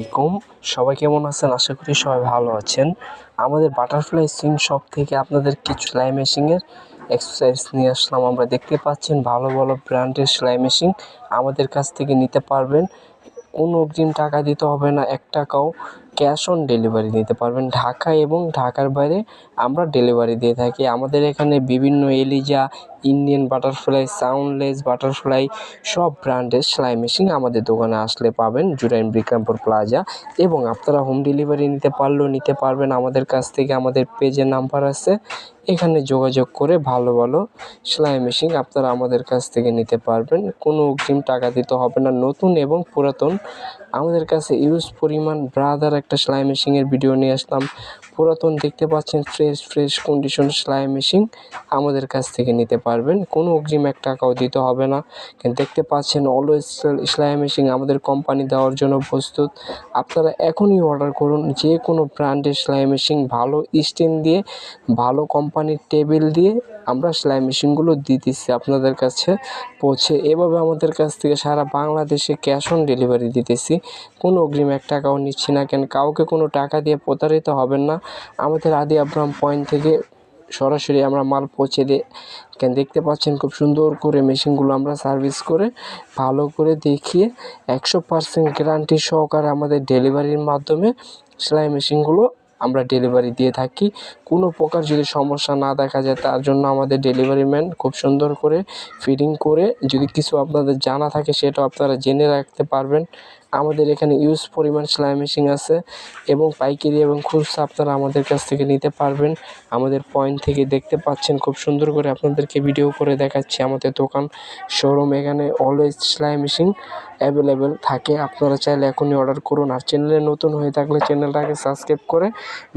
আলাইকুম। সবাই কেমন আছেন? আশা করি সবাই ভালো আছেন। আমাদের বাটারফ্লাই সুইং শপ থেকে আপনাদের কিছু সেলাই মেশিনের এক্সারসাইজ নিয়ে আসলাম। আমরা দেখতে পাচ্ছেন ভালো ভালো ব্র্যান্ডের সেলাই মেশিন আমাদের কাছ থেকে নিতে পারবেন। কোনো অগ্রিম টাকা দিতে হবে না। এক টাকাও ক্যাশ অন ডেলিভারি নিতে পারবেন। ঢাকা এবং ঢাকার বাইরে আমরা ডেলিভারি দিয়ে থাকি। আমাদের এখানে বিভিন্ন Eliza Indian Butterfly soundless Butterfly সব ব্র্যান্ডের সেলাই মেশিন আমাদের দোকানে আসলে পাবেন। জুরাইন বিক্রমপুর প্লাজা এবং আপনারা হোম ডেলিভারি নিতে পারলেও নিতে পারবেন। আমাদের কাছ থেকে আমাদের পেজে নাম্বার আছে। এখানে যোগাযোগ করে ভালো ভালো সেলাই মেশিন আপনারা আমাদের কাছ থেকে নিতে পারবেন। কোনো অগ্রিম টাকা দিতে হবে না। নতুন এবং পুরাতন। আমাদের কাছে ইউজ পরিমাণ ব্রাদার একটা সেলাই মেশিনের ভিডিও নিয়ে আসলাম। পুরাতন দেখতে পাচ্ছেন ফ্রেশ ফ্রেশ কন্ডিশন সেলাই মেশিন আমাদের কাছ থেকে নিতে পারবেন। কোনো অগ্রিম এক টাকাও দিতে হবে না। দেখতে পাচ্ছেন অলওয়েজ সেলাই মেশিন আমাদের কোম্পানি দেওয়ার জন্য প্রস্তুত। আপনারা এখনই অর্ডার করুন। যে কোনো ব্র্যান্ডের সেলাই মেশিন ভালো স্ট্যান্ড দিয়ে, ভালো কোম্পানির টেবিল দিয়ে আমরা সেলাই মেশিনগুলো দিতেছি আপনাদের কাছে পৌঁছে। এভাবে আমাদের কাছ থেকে সারা বাংলাদেশে ক্যাশ অন ডেলিভারি দিতেছি। কোনো অগ্রিম এক টাকাও নিচ্ছি না। কেন কাউকে কোনো টাকা দিয়ে প্রতারিত হবেন না। আমাদের আদি আব্রাহাম পয়েন্ট থেকে সরাসরি আমরা মাল পৌঁছে কেন দেখতে পাচ্ছেন খুব সুন্দর করে মেশিনগুলো আমরা সার্ভিস করে, ভালো করে দেখিয়ে একশো পার্সেন্ট গ্যারান্টি সহকারে আমাদের ডেলিভারির মাধ্যমে সেলাই মেশিনগুলো আমরা ডেলিভারি দিয়ে থাকি। কোনো প্রকার যদি সমস্যা না দেখা যায়, তার জন্য আমাদের ডেলিভারি ম্যান খুব সুন্দর করে ফিটিং করে যদি কিছু আপনাদের জানা থাকে সেটা আপনারা জেনে রাখতে পারবেন। আমাদের এখানে ইউজ পরিমাণ সেলাই মেশিন আছে এবং পাইকারি এবং খুচরা আপনারা আমাদের কাছ থেকে নিতে পারবেন। আমাদের পয়েন্ট থেকে দেখতে পাচ্ছেন খুব সুন্দর করে আপনাদেরকে ভিডিও করে দেখাচ্ছি আমাদের দোকান শোরুম এখানে অলওয়েজ সেলাই মেশিন অ্যাভেলেবেল থাকে। আপনারা চাইলে এখনই অর্ডার করুন। আর চ্যানেলে নতুন হয়ে থাকলে চ্যানেলটাকে সাবস্ক্রাইব করে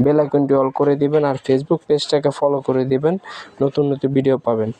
বেল আইকনটি অল করে দিবেন। আর ফেসবুক পেজটাকে ফলো করে দিবেন। নতুন নতুন ভিডিও পাবেন।